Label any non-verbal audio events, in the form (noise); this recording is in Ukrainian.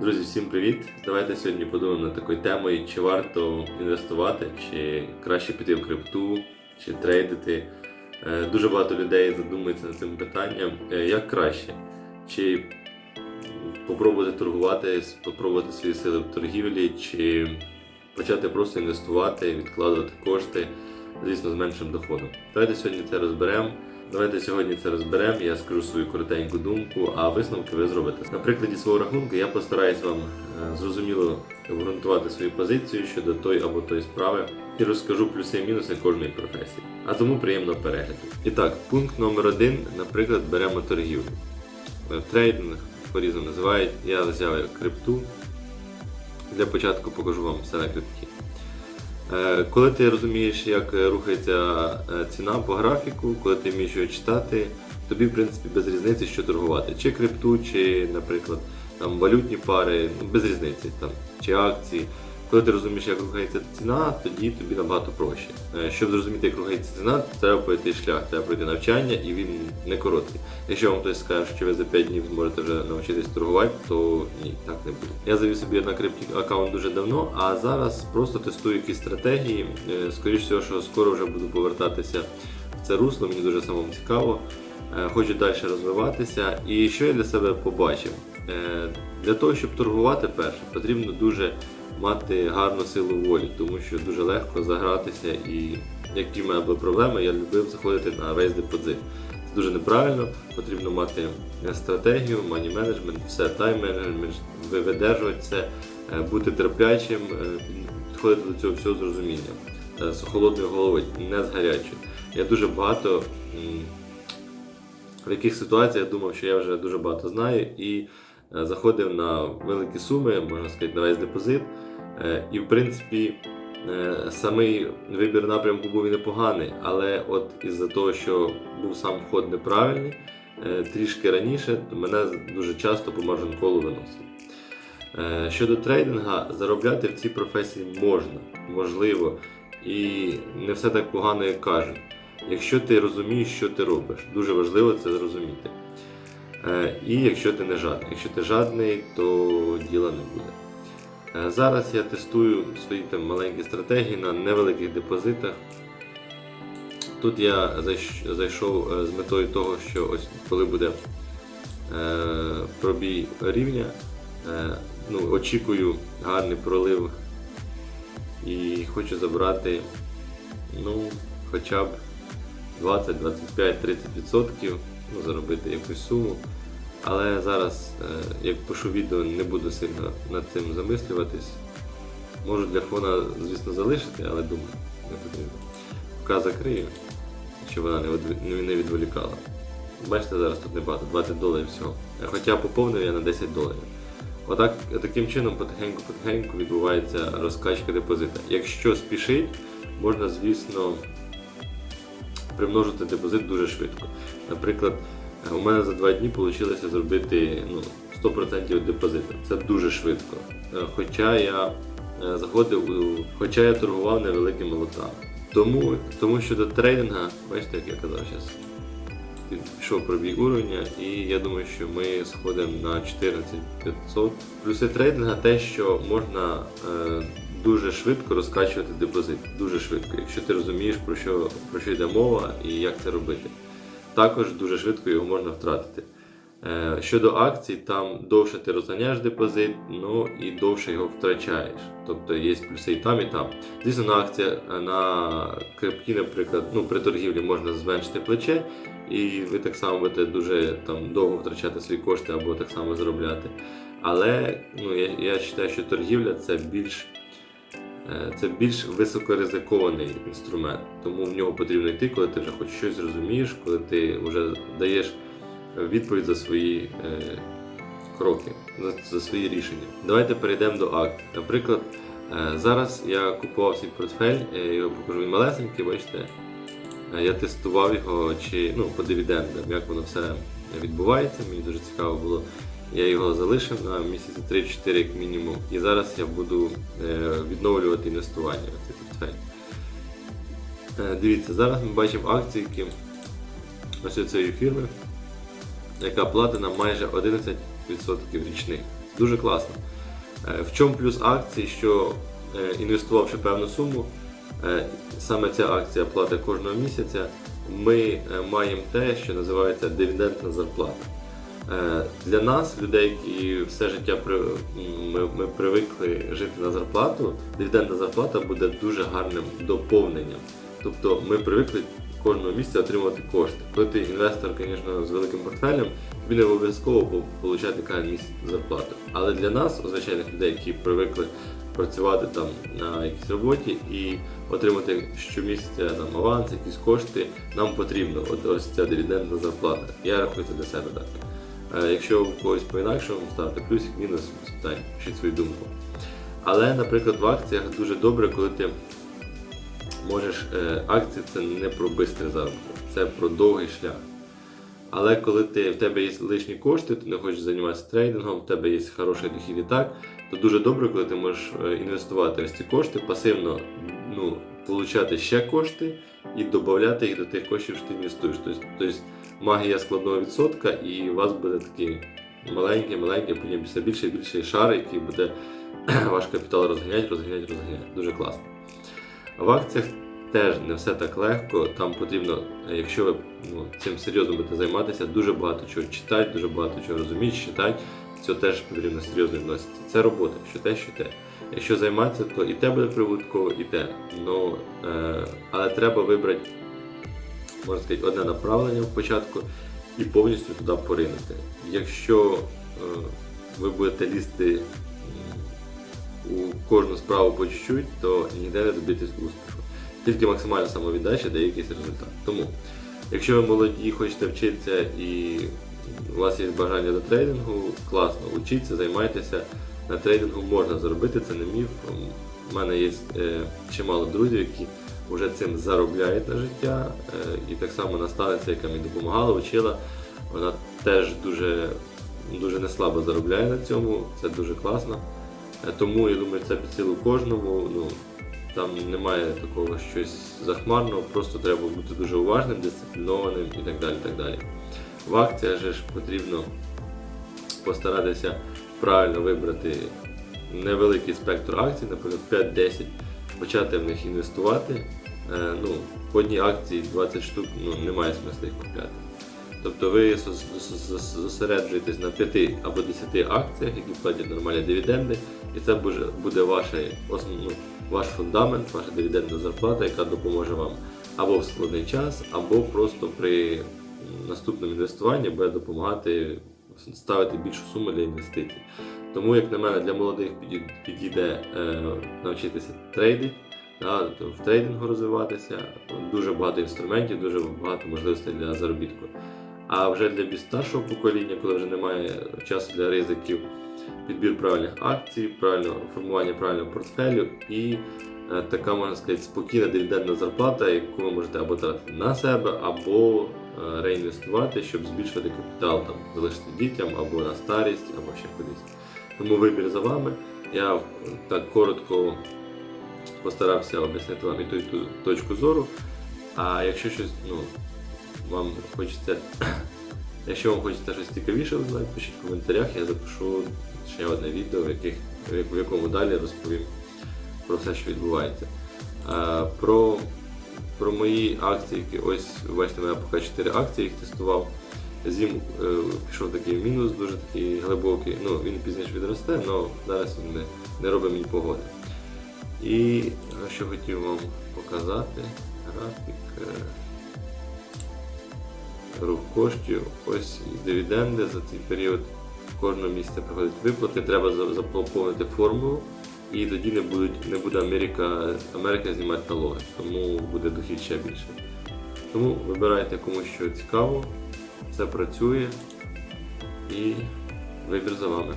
Друзі, всім привіт! Давайте сьогодні подумаємо над такою темою, чи варто інвестувати, чи краще піти в крипту, чи трейдити. Е, Дуже багато людей задумуються над цим питанням. Е, Як краще? Чи попробувати торгувати, спробувати свої сили в торгівлі, чи почати просто інвестувати, відкладувати кошти, звісно, з меншим доходом. Давайте сьогодні це розберемо. Давайте сьогодні це розберемо, я скажу свою коротеньку думку, а висновки ви зробите. На прикладі свого рахунку я постараюсь вам е, зрозуміло обґрунтувати свою позицію щодо той або тої справи і розкажу плюси і мінуси кожної професії. А тому приємного перегляду. І так, пункт номер один, наприклад, беремо торгівлю. Е, Трейдинг по-різному називають. Я взяв крипту. Для початку покажу вам все на крипті. Е, Коли ти розумієш, як е, рухається е, ціна по графіку, коли ти вмієш його читати, тобі, в принципі, без різниці, що торгувати. Чи крипту, чи, наприклад, там, валютні пари, ну, без різниці, там, чи акції. Коли ти розумієш, як рухається ціна, тоді тобі набагато проще. Е, Щоб зрозуміти, як рухається ціна, треба пройти шлях, треба пройти навчання, і він не короткий. Якщо вам хтось скаже, що ви за 5 днів зможете вже навчитись торгувати, то ні, так не буде. Я завів собі на крипті аккаунт дуже давно, а зараз просто тестую якісь стратегії. Е, Скоріше всього, що скоро вже буду повертатися в це русло, мені дуже самому цікаво. Е, Хочу далі розвиватися. І що я для себе побачив? Для того, щоб торгувати перше, потрібно дуже мати гарну силу волі, тому що дуже легко загратися і які в мене були проблеми, я любив заходити на весь депозит. Це дуже неправильно, потрібно мати е, стратегію, мані менеджмент, все тайм менеджмент, видержувати це, е, бути терплячим, е, підходити до цього всього з розумінням, з холодною головою, не з гарячою. Я дуже багато в яких ситуаціях думав, що я вже дуже багато знаю, і заходив на великі суми, можна сказати, на весь депозит. Е, І в принципі, е, самий вибір напрямку був і непоганий, але от із-за того, що був сам вход неправильний, е, трішки раніше мене дуже часто по маржин-колу виносили. Е, Щодо трейдинга, заробляти в цій професії можна, можливо, і не все так погано, як кажуть. Якщо ти розумієш, що ти робиш, дуже важливо це зрозуміти. Е, І якщо ти не жадний. Якщо ти жадний, то діла не буде. Е, Зараз я тестую свої там маленькі стратегії на невеликих депозитах. Тут я зайшов е, з метою того, що ось коли буде пробій рівня, ну, очікую гарний пролив і хочу забрати ну, хоча б 20, 25, 30%, ну, заробити якусь суму. Але зараз, е, як пишу відео, не буду сильно над цим замислюватись. Можу для фона, звісно, залишити, але думаю, не потрібно. Поки закрию, щоб вона не відволікала. Бачите, зараз тут небагато, 20 доларів всього. Е, Хоча поповнив я на 10 доларів. Отак, таким чином потихеньку-потихеньку відбувається розкачка депозита. Якщо спішить, можна, звісно, примножити депозит дуже швидко. Наприклад, у мене за два дні вийшло зробити ну, 100% депозиту. Це дуже швидко. Е, Хоча я е, заходив, хоча я торгував невеликими лотами. Тому, тому що до трейдинга, бачите, як я казав зараз, пішов пробій уровня, і я думаю, що ми сходимо на 14500. Плюси трейдинга те, що можна е, дуже швидко розкачувати депозит. Дуже швидко, якщо ти розумієш, про що, про що йде мова і як це робити. Також дуже швидко його можна втратити. Е, Щодо акцій, там довше ти розганяєш депозит, ну і довше його втрачаєш. Тобто є плюси і там, і там. Звісно, на акціях на крипті, наприклад, ну, при торгівлі можна зменшити плече, і ви так само будете дуже там, довго втрачати свої кошти або так само заробляти. Але ну, я, я вважаю, що торгівля це більш Це більш високоризикований інструмент, тому в нього потрібно йти, коли ти вже хоч щось розумієш, коли ти вже даєш відповідь за свої е, кроки, за, свої рішення. Давайте перейдемо до акт. Наприклад, е, зараз я купував свій портфель, я його покажу він малесенький, бачите. Е, Я тестував його чи ну, по дивідендам, як воно все відбувається. Мені дуже цікаво було. Я його залишив на місяці 3-4 як мінімум. І зараз я буду е, відновлювати інвестування в цей портфель. Дивіться, зараз ми бачимо акції, які ось цієї фірми, яка платить майже 11% річних. Дуже класно. Е, В чому плюс акції, що е, інвестувавши певну суму, саме ця акція платить кожного місяця, ми маємо те, що називається дивідендна зарплата. Е, Для нас, людей, які все життя ми, ми привикли жити на зарплату, дивідендна зарплата буде дуже гарним доповненням. Тобто ми привикли кожного місяця отримувати кошти. Коли ти інвестор, звісно, з великим портфелем, тобі не обов'язково отримати кожен місяць зарплату. Але для нас, звичайних людей, які привикли працювати там на якійсь роботі і отримати щомісяця там аванс, якісь кошти, нам потрібно от ось ця дивідендна зарплата. Я рахую це для себе так. Е, Якщо у когось по-інакшому ставте плюсик, мінус, питань, пишіть свою думку. Але, наприклад, в акціях дуже добре, коли ти можеш. е, Акції це не про бистрий заробіток, це про довгий шлях. Але коли ти, в тебе є лишні кошти, ти не хочеш займатися трейдингом, в тебе є хороший дохід і так, то дуже добре, коли ти можеш е, інвестувати ось ці кошти, пасивно ну, получати ще кошти і додати їх до тих коштів, що ти інвестуєш. Тобто, тобто магія складного відсотка, і у вас буде такий маленький, маленький, потім все більше і більше шар, який буде (clears throat) ваш капітал розганяти, розганяти, розганяти. Дуже класно. В акціях теж не все так легко. Там потрібно, якщо ви ну, цим серйозно будете займатися, дуже багато чого читати, дуже багато чого розуміти, читати. Це теж потрібно серйозно відноситися. Це робота, що те, що те. Якщо займатися, то і те буде прибутково, і те. Ну, е, але треба вибрати, можна сказати, одне направлення в початку і повністю туди поринути. Якщо е, ви будете лізти у кожну справу по чуть-чуть, то ніде не добитись успіху. Тільки максимальна самовіддача дає якийсь результат. Тому, якщо ви молоді, хочете вчитися і у вас є бажання до трейдингу, класно, учіться, займайтеся. На трейдингу можна заробити, це не міф. У мене є е, чимало друзів, які вже цим заробляють на життя. Е, і так само наставниця, яка мені допомагала, вчила, вона теж дуже, дуже неслабо заробляє на цьому, це дуже класно. Е, Тому я думаю, це під силу кожному. Ну, там немає такого щось захмарного, просто треба бути дуже уважним, дисциплінованим і так далі. так далі. В акціях же ж потрібно постаратися правильно вибрати невеликий спектр акцій, наприклад, 5-10, почати в них інвестувати. Е, ну, по одній акції 20 штук ну, немає смисла їх купляти. Тобто ви зос- зос- зос- зосереджуєтесь на 5 або 10 акціях, які платять нормальні дивіденди, і це буде, буде ваш, основ, ну, ваш фундамент, ваша дивідендна зарплата, яка допоможе вам або в складний час, або просто при наступному інвестуванні буде допомагати ставити більшу суму для інвестицій. Тому, як на мене, для молодих підійде е, навчитися трейдити, да, тобто в трейдингу розвиватися, дуже багато інструментів, дуже багато можливостей для заробітку. А вже для більш старшого покоління, коли вже немає часу для ризиків, підбір правильних акцій, правильне формування правильного портфелю і е, така, можна сказати, спокійна дивідендна зарплата, яку ви можете або тратити на себе, або е, реінвестувати, щоб збільшувати капітал, там, залишити дітям, або на старість, або ще кудись. Тому вибір за вами. Я так коротко постарався об'яснити вам і ту, і ту точку зору. А якщо щось, ну, вам хочеться, (clears throat) якщо вам хочеться щось цікавіше узнати, пишіть в коментарях, я запишу ще одне відео, в, яких, в якому далі розповім про все, що відбувається. А, про, про мої акції, які ось бачите, мене поки 4 акції їх тестував. Зім е, пішов такий мінус, дуже такий глибокий. Ну, він пізніше відросте, але зараз він не, не робить мені погоди. І що хотів вам показати, графік. е, рух коштів, ось дивіденди за цей період кожного місяця приходять виплати, треба за- заповнити формулу, і тоді не, будуть, не буде Америка, Америка знімати налоги, тому буде дохід ще більше. Тому вибирайте комусь що цікаво, це працює і вибір за вами.